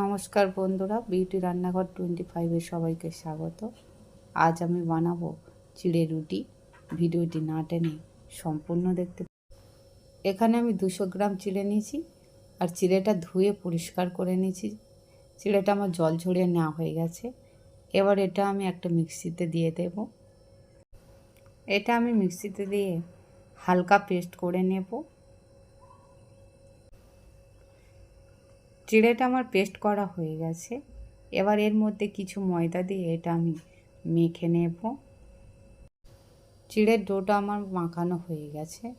নমস্কার বন্ধুরা, বিউটি রান্নাঘর টোয়েন্টি ফাইভে সবাইকে স্বাগত। আজ আমি বানাবো চিড়ে রুটি। ভিডিওটি না টেনে সম্পূর্ণ দেখতে এখানে আমি দুশো গ্রাম চিড়ে নিয়েছি আর চিড়েটা ধুয়ে পরিষ্কার করে নিয়েছি। চিড়েটা আমার জল ঝরিয়ে নেওয়া হয়ে গেছে। এবার এটা আমি একটা মিক্সিতে দিয়ে দেব। এটা আমি মিক্সিতে দিয়ে হালকা পেস্ট করে নেব। চিড়েটা আমার পেস্ট করা হয়ে গেছে। এবার এর মধ্যে কিছু ময়দা দিয়ে এটা আমি মেখে নেব। চিড়ের ডোটা আমার মাখানো হয়ে গেছে।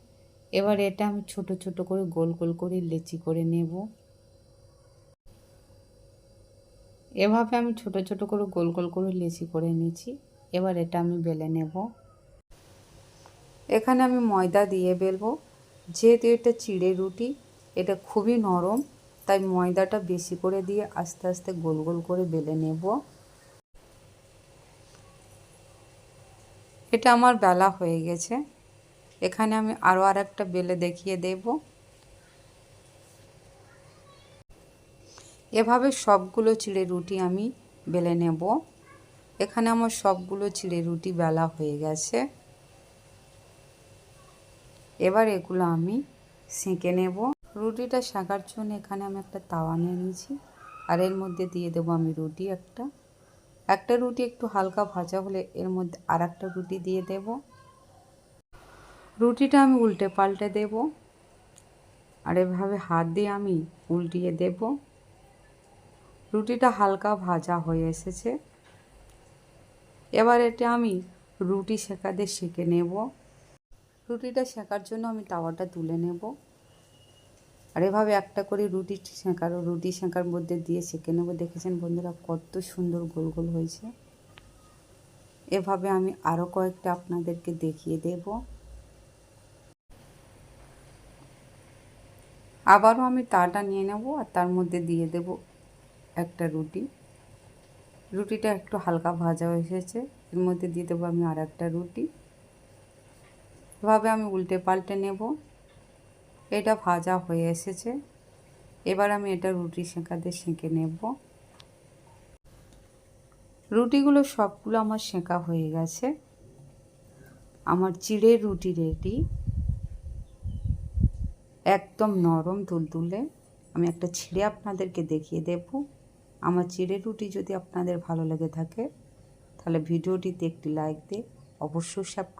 এবার এটা আমি ছোট ছোট করে গোল গোল করে লেচি করে নেব। এভাবে আমি ছোট ছোট করে গোল গোল করে লেচি করে নিয়েছি। এবার এটা আমি বেলে নেব। এখানে আমি ময়দা দিয়ে বেলবো। যেহেতু এটা চিড়ে রুটি, এটা খুবই নরম। তাই ময়দাটা বেশি করে দিয়ে আস্তে আস্তে গোল গোল করে বেলে নেব। এটা আমার বেলা হয়ে গেছে। এখানে আমি আরও আর একটা বেলে দেখিয়ে দেব। এভাবে সবগুলো চিড়ে রুটি আমি বেলে নেব। এখানে আমার সবগুলো চিড়ে রুটি বেলা হয়ে গেছে। এবার এগুলো আমি সেঁকে নেব। রুটিটা শাকার জন্য এখানে আমি একটা তাওয়া নিয়ে নিয়েছি। আর এর মধ্যে দিয়ে দেবো আমি রুটি একটা। একটা রুটি একটু হালকা ভাজা হলে এর মধ্যে আর একটা রুটি দিয়ে দেব। রুটিটা আমি উল্টে পাল্টে দেব। আর এভাবে হাত দিয়ে আমি উল্টিয়ে দেব। রুটিটা হালকা ভাজা হয়ে এসেছে। এবার এটা আমি রুটি শেখাতে শিখে নেব। রুটিটা শেখার জন্য আমি তাওয়াটা তুলে নেব। আর এভাবে একটা করে রুটি সেঁকার রুটি সেঁকার মধ্যে দিয়ে সেঁকে নেব। দেখেছেন বন্ধুরা কত সুন্দর গোল গোল হয়েছে। এভাবে আমি আরও কয়েকটা আপনাদেরকে দেখিয়ে দেব। আবারও আমি তাটা নিয়ে নেব আর তার মধ্যে দিয়ে দেব একটা রুটি। রুটিটা একটু হালকা ভাজা এসেছে। এর মধ্যে দিয়ে দেবো আমি আর একটা রুটি। এভাবে আমি উল্টে পাল্টে নেব। এটা ভাজা হয়ে এসেছে। এবার আমি এটা রুটি সেঁকাতে সেঁকে নেব। রুটিগুলো সবগুলো আমার সেঁকা হয়ে গেছে। আমার চিড়ের রুটি রেডি। একদম নরম তুলতুলে। আমি একটা ছিঁড়ে আপনাদেরকে দেখিয়ে দেব। আমার চিড়ে রুটি যদি আপনাদের ভালো লেগে থাকে, তাহলে ভিডিওটিতে একটি লাইক দিয়ে অবশ্যই সাবস্ক্রাইব